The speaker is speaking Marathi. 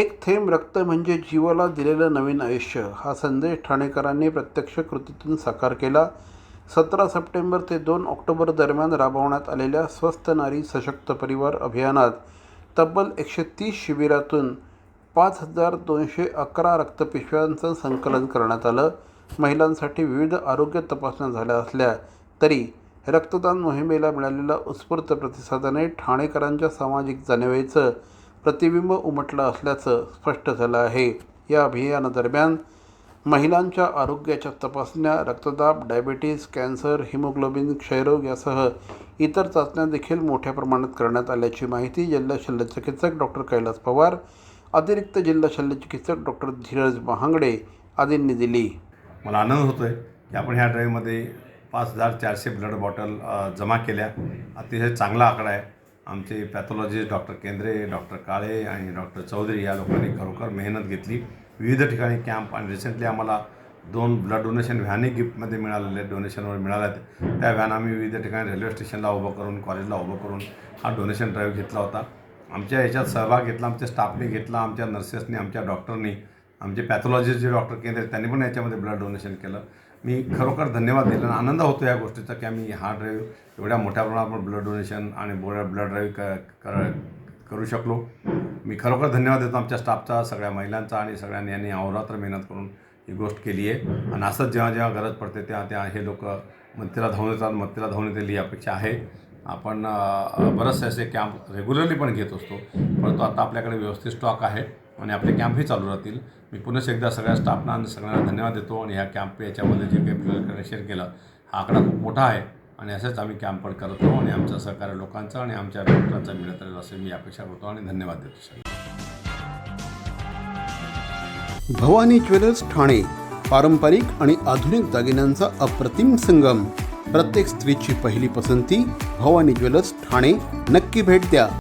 एक थेंब रक्त म्हणजे जीवाला दिलेलं नवीन आयुष्य. हा संदेश ठाणेकरांनी प्रत्यक्ष कृतीतून साकार केला. सतरा सप्टेंबर ते दोन ऑक्टोबर दरम्यान राबवण्यात आलेल्या स्वस्त नारी सशक्त परिवार अभियानात तब्बल एकशे तीस शिबिरातून पाच हजार दोनशे अकरा रक्तपिशव्यांचं संकलन करण्यात आलं. महिलांसाठी विविध आरोग्य तपासण्या झाल्या असल्या तरी रक्तदान मोहिमेला मिळालेल्या उत्स्फूर्त प्रतिसादाने ठाणेकरांच्या सामाजिक जाणिवेचं प्रतिबिंब उमटलं असल्याचं स्पष्ट झालं आहे. या अभियानादरम्यान महिलांच्या आरोग्याच्या तपासण्या रक्तदाब डायबिटीज कॅन्सर हिमोग्लोबिन क्षयरोग यासह इतर चाचण्या देखील मोठ्या प्रमाणात करण्यात आल्याची माहिती जिल्हा शल्यचिकित्सक डॉक्टर कैलास पवार अतिरिक्त जिल्हा शल्यचिकित्सक डॉक्टर धीरज महांगडे आदींनी दिली. मला आनंद होतो आहे की आपण ह्या ड्राईव्हमध्ये पाच हजार चारशे ब्लड बॉटल जमा केल्या. अतिशय चांगला आकडा आहे. आमचे pathologist doctor Kendre doctor Kale आणि डॉक्टर चौधरी या लोकांनी खरोखर मेहनत घेतली. विविध ठिकाणी कॅम्प आणि रिसेंटली आम्हाला दोन ब्लड डोनेशन व्हॅनही गिफ्टमध्ये मिळालेले डोनेशनवर मिळाल्यात. त्या व्हॅन आम्ही विविध ठिकाणी रेल्वे स्टेशनला उभं करून कॉलेजला उभं करून हा डोनेशन ड्राईव्ह घेतला होता. आमच्या याच्यात सहभाग घेतला आमच्या स्टाफने घेतला आमच्या नर्सेसनी आमच्या डॉक्टरनी आमचे पॅथॉलॉजीचे डॉक्टर केंद्र आहेत, त्यांनी पण याच्यामध्ये ब्लड डोनेशन केलं. मी खरोखर धन्यवाद दिला आणि आनंद होतो या गोष्टीचा की आम्ही हा ड्राईव्ह एवढ्या मोठ्या प्रमाणावर ब्लड डोनेशन आणि ब्लड ड्राईव्ह क कर करू शकलो. मी खरोखर धन्यवाद देतो आमच्या स्टाफचा सगळ्या महिलांचा आणि सगळ्यांनी यांनी अहोरात्र मेहनत करून ही गोष्ट केली आहे. आणि असंच जेव्हा जेव्हा गरज पडते तेव्हा त्या हे लोक मत्तीला धावून येतात मत्तीला धावून येतील ही अपेक्षा आहे. आपण बरेचसे असे कॅम्प रेग्युलरली पण घेत असतो. परंतु आता आपल्याकडे व्यवस्थित स्टॉक आहे. आणि आपले कॅम्पही चालू राहतील. मी पुन्हा एकदा सगळ्या स्टाफना आणि सगळ्यांना धन्यवाद देतो आणि ह्या कॅम्प याच्यामध्ये जे काही कनेक्शन केलं हा आकडा खूप मोठा आहे आणि असंच आम्ही कॅम्प पण करत राहू आणि आमचं सहकार्य लोकांचं आणि आमच्या डॉक्टरांचा मिळत राहील असं मी अपेक्षा करतो आणि धन्यवाद देतो सर भवानी ज्वेलर्स ठाणे पारंपरिक आणि आधुनिक दागिन्यांचा अप्रतिम संगम. प्रत्येक स्त्रीची पहिली पसंती भवानी ज्वेलर्स ठाणे. नक्की भेट द्या.